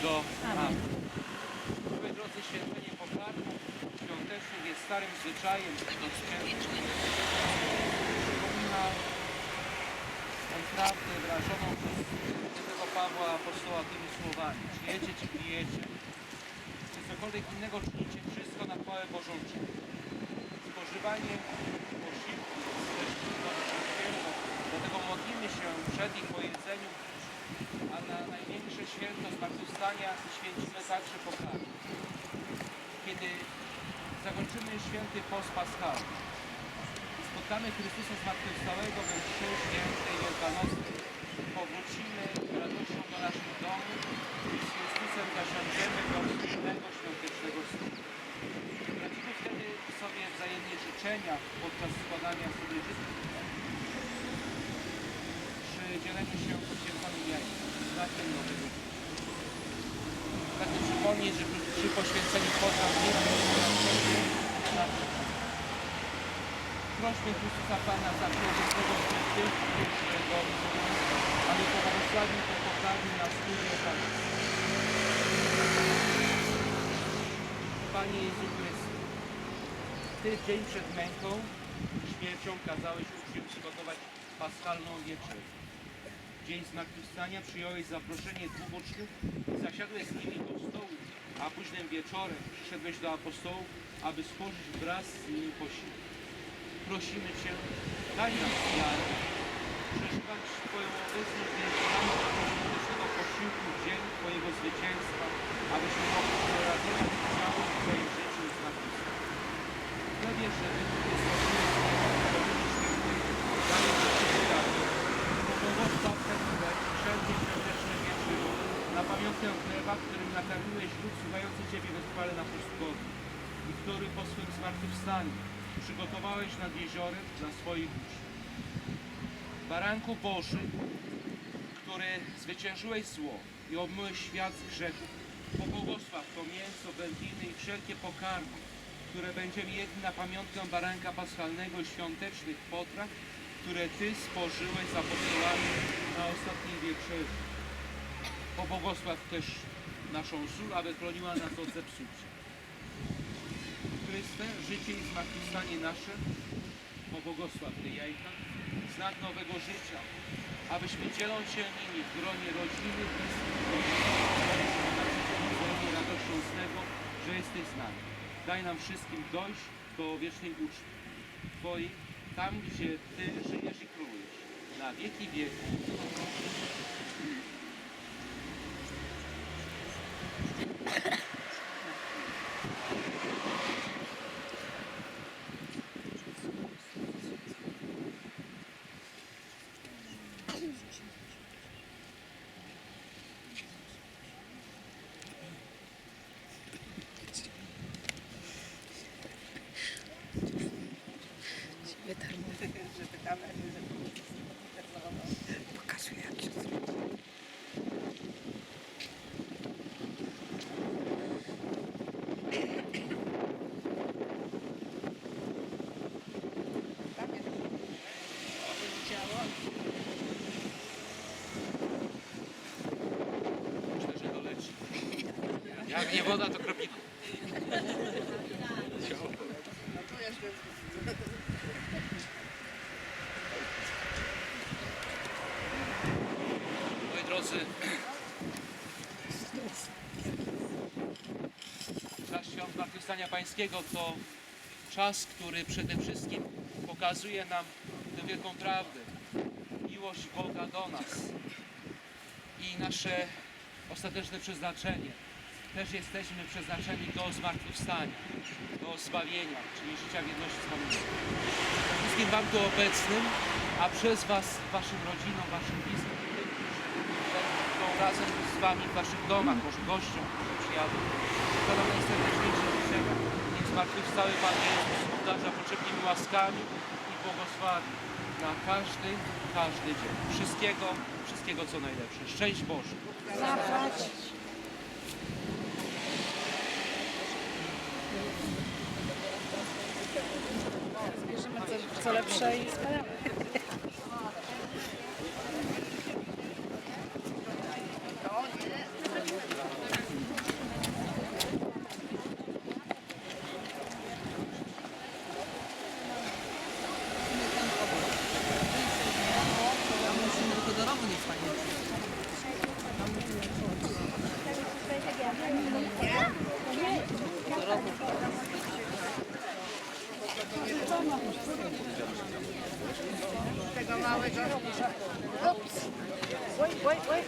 Świętego. Amen. Moi drodzy, święcenie pokarmu świątecznym jest starym zwyczajem świętym. Przypomina naprawdę wyrażoną przez świętego Pawła apostoła tymi słowami. Czy jecie, czy pijecie, czy cokolwiek innego czynicie, wszystko na chwałę Bożą Spożywanie posiłku jest też do tego modlimy się przed ich po jedzeniu a na największe święto zmartwychwstania święcimy także pokarm. Kiedy zakończymy święty post paschalny spotkamy Chrystusa zmartwychwstałego we mszy świętej Wielkanocnej, powrócimy radością do naszych domów i z Chrystusem zasiądziemy do wspólnego świątecznego stołu. Tracimy wtedy sobie wzajemnie życzenia podczas składania sobie życzeń przy dzieleniu się poświęconym jajkiem, znakiem nowego. Pragnę przypomnieć, że przy poświęceniu potraw nie na Prośmy Chrystusa Pana za człowiecznego tych, którzy Go aby pobłogosławił to poprawił na wspólnie tak. Panie Jezu Chryste, Ty dzień przed męką i śmiercią kazałeś uczniom przygotować paschalną wieczerzę. Dzień zmartwychwstania przyjąłeś zaproszenie dwóch uczniów i zasiadłeś z nimi do stołu, a późnym wieczorem przyszedłeś do apostołów, aby spożyć wraz z nimi posiłek. Prosimy Cię, daj nam wiarę, przeżywać Twoją obecność między nami tego posiłku w dzień Twojego zwycięstwa, abyśmy mogli realizować ciało w Twoim życiu i zmartwychwstaniu. Ja wierzę, że Ty jesteś Daję Ci błogosław ten chleb, wszelkie świąteczne wieczerzy, pamiątkę chleba, którym nakarmiłeś lud słuchający Ciebie we na pustkowiu i który po swym zmartwychwstaniu przygotowałeś nad jeziorem dla swoich uczniów. Baranku Boży, który zwyciężyłeś zło i obmyłeś świat z grzechów, pobłogosław to mięso, wędliny i wszelkie pokarmy, które będziemy jedli na pamiątkę baranka paschalnego i świątecznych potraw, które Ty spożyłeś z apostołami na ostatniej wieczerzy. Pobłogosław też naszą sól, aby chroniła nas od zepsucia. Chryste, życie i zmartwychwstanie nasze, pobłogosław te jajka, znak nowego życia, abyśmy dzieląc się nimi w gronie rodziny, bliskich, mogliśmy radością z tego, że jesteś z nami. Daj nam wszystkim dojść do wiecznej uczty Twojej, tam gdzie Ty żyjesz i królujesz, na wieki wieków. Jak nie woda, to kropina. Moi drodzy, czas świąt Zmartwychwstania Pańskiego to czas, który przede wszystkim pokazuje nam tę wielką prawdę, miłość Boga do nas i nasze ostateczne przeznaczenie. Też jesteśmy przeznaczeni do zmartwychwstania, do zbawienia, czyli życia w jedności z Panem. Wszystkim Wam tu obecnym, a przez Was, Waszym rodzinom, Waszym bliskim, którzy będą razem z Wami w Waszych domach, może gościom, którzy przyjadą. Składam najserdeczniejsze życzenia. Niech zmartwychwstały Pan Jezus obdarza potrzebnymi łaskami i błogosławi na każdy, każdy dzień. Wszystkiego, wszystkiego co najlepsze. Szczęść Boże. Bierzemy co, co lepsze i spadamy. Tego małego. Ups. Oj, oj, oj.